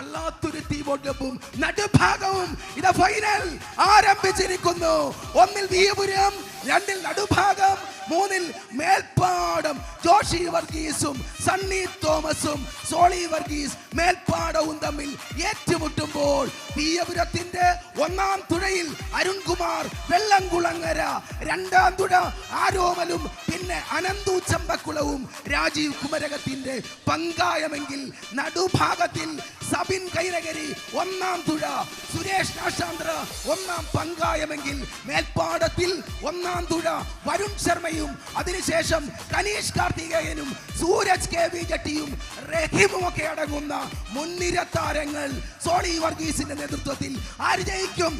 പള്ളാത്തുരുത്തി വോട്ടപ്പും നടുഭാഗവും. ഇത് ഫൈനൽ ആരംഭിച്ചിരിക്കുന്നു. ഒന്നിൽ വീപുരം രണ്ടിൽ നടുഭാഗം മൂന്നിൽ മേൽപ്പാടം. ജോഷി വർഗീസും സണ്ണി തോമസും സോളി വർഗീസ് മേൽപ്പാടവും തമ്മിൽ ഏറ്റുമുട്ടുമ്പോൾ വീയപുരത്തിന്റെ ഒന്നാം തുഴയിൽ അരുൺകുമാർ വെള്ളംകുളങ്ങര രണ്ടാം തുഴ ആരോമലും പിന്നെ അനന്തു ചമ്പക്കുളവും രാജീവ് കുമരകത്തിന്റെ പങ്കായമെങ്കിൽ നടുഭാഗത്തിൽ സബിൻ കൈരകരി ഒന്നാം തുഴ. സുരേഷ് രാശാന്ത്ര ഒന്നാം പങ്കായമെങ്കിൽ മേൽപ്പാടത്തിൽ ഒന്നാം തുഴ. വരുൺ ശർമ്മയും അതിനുശേഷം കനീഷ് കാർത്തികേയനും സൂരജ് കെ വി ജട്ടിയും റഹീമും ഒക്കെ അടങ്ങുന്ന മുൻനിര താരങ്ങൾ സോളി വർഗീസിന്റെ നേതൃത്വത്തിൽ ആര് ജയിക്കും?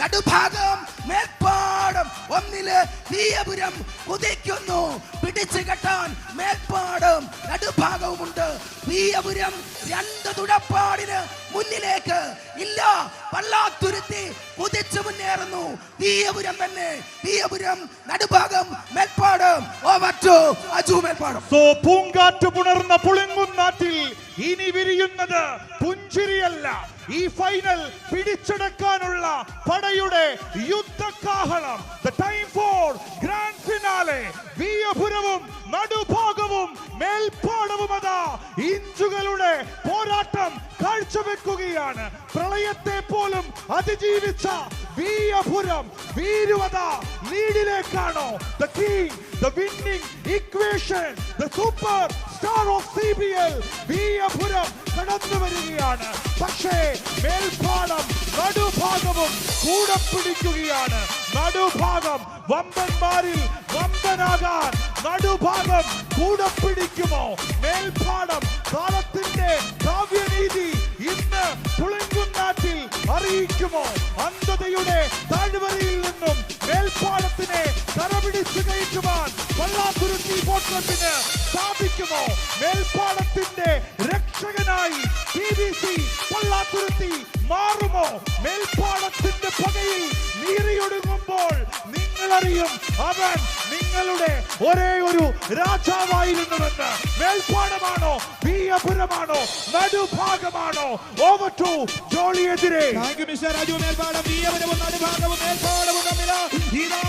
നടുഭാഗം മേൽപ്പാടം ഒന്നിൽ തീയപുരം കുതിക്കുന്നു പിടിച്ചു കെട്ടാൻ മേൽപ്പാടം നടുഭാഗവുമുണ്ട്. തീയപുരം രണ്ട് തുഴപ്പാടിന് മുന്നിലേക്ക് ഇല്ല. പള്ളാത്തുരുത്തി കുതിച്ചു മുന്നേറുന്നു. തീയപുരം തന്നെ. Theeyapuram Nadubhagam Melpadam. Over to Aju Melpadam. So പൂങ്കാറ്റ് പുണർന്ന പുളിങ്കുന്നാറ്റിൽ ഇനി വിരിയുന്നത് പുഞ്ചിരിയല്ല. ഈ ഫൈനൽ പിടിച്ചെടുക്കാനുള്ള പടയുടെ യുദ്ധക്കാഹളം the time for grand finale വീയപുരവും നടുഭാഗവും മേൽപ്പാടവും അതാ ഇഞ്ചുകളുടെ പോരാട്ടം കാഴ്ചവെക്കുകയാണ്. പ്രളയത്തെ പോലും അതിജീവിച്ച വീയപുരം വീരുവത ലീഡിലേക്കാണോ? The king the winning equation the super star of C B L Veeyapuram കടന്നു വരികയാണ് പക്ഷേ നടുഭാഗവും കൂടെ പിടിക്കുകയാണ്. നടുഭാഗം വമ്പന്മാരിൽ വമ്പനാകാൻ നടുഭാഗം കൂടെ പിടിക്കുമോ? മേൽപ്പാടം കാലത്തിന്റെ കാവ്യനീതി ഇന്ന് പുളിങ്കുന്നാറ്റിൽ അറിയിക്കുമോ? അന്ധതയുടെ താഴ്വരയിൽ നിന്നും മേൽപ്പാടത്തിനെ കരപിടിച്ചു കയറ്റുവാൻ വല്ലാത്തുരുത്തി പോട്ടത്തിന് സാധിക്കുമോ? മേൽപ്പാടത്തിന്റെ രക്ഷകനായി പള്ളാത്തുരുത്തി മാറുമോ? മേൽപ്പാടത്തിന്റെ പകയിൽ നീറിയൊടുങ്ങുമ്പോൾ നിങ്ങളറിയും അവൻ നിങ്ങളുടെ ഒരേ ഒരു രാജാവായിരുന്നുവെന്ന് മേൽപ്പാടമാണോ? വീയപുരമാണോ നടുഭാഗമാണോ? ഓവർ ടു ജോളിയെതിരെ. രാജു. മേൽപ്പാടം വീയപുരവും നടുഭാഗവും മേൽപ്പാടവും തമ്മിൽ ഇതാ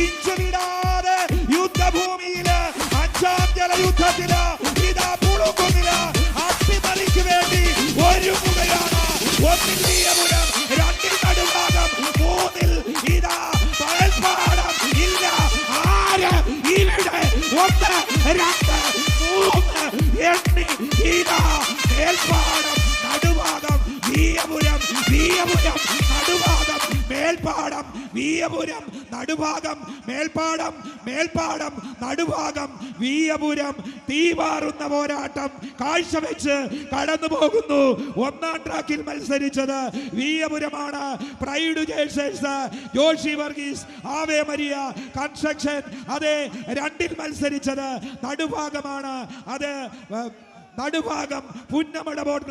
ഇഞ്ചു വിടാതെ യുദ്ധഭൂമിയിൽ അഞ്ചാം ജലയുദ്ധത്തിൽ രണ്ട് മൂന്ന് എണ്ണി ഇതാ മേൽപ്പാടം നടുഭാഗം വീയപുരം വീയപുരം നടുഭാഗം വീയപുരം നടുഭാഗം മേൽപ്പാടം മേൽപ്പാടം നടുഭാഗം വീയപുരം തീവാറുന്ന പോരാട്ടം കാഴ്ചവെച്ച് കടന്നു പോകുന്നു ഒന്നാം ട്രാക്കിൽ മത്സരിച്ചത് വീയപുരമാണ്. Pride ജേഴ്സേഴ്സ് Joshy Varghese Ave Maria construction അതെ രണ്ടിൽ മത്സരിച്ചത് നടുഭാഗമാണ്. അത് നടുഭാഗം പുന്നമട